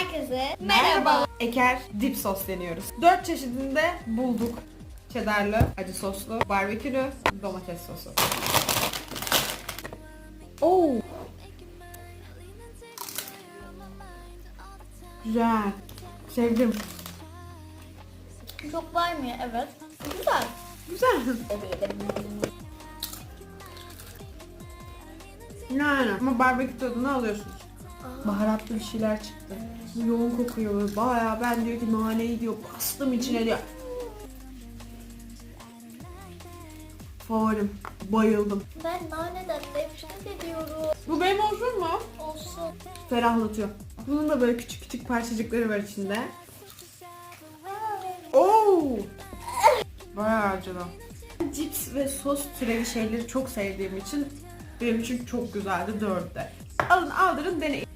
Herkese merhaba. Eker dip sos deniyoruz. Dört çeşidinde bulduk. Cheddarlı, acı soslu, barbekülü, domates sosu. Oo. Güzel. Sevdim. Çok baymıyor evet. Güzel. Güzel. Yani ama barbekü tadını alıyorsunuz. Baharatlı bir şeyler çıktı. Yoğun kokuyor bayağı ben diyor ki naneyi diyor bastım içine diyor. Favorim. Bayıldım. Ben naneden nefret ediyorum. Bu benim olsun mu? Olsun. Ferahlatıyor. Bunun da böyle küçük küçük parçacıkları var içinde. Oo! Bayağı acılı. Cips ve sos türevi şeyleri çok sevdiğim için benim için çok güzeldi dörtte. Alın aldırın deneyin.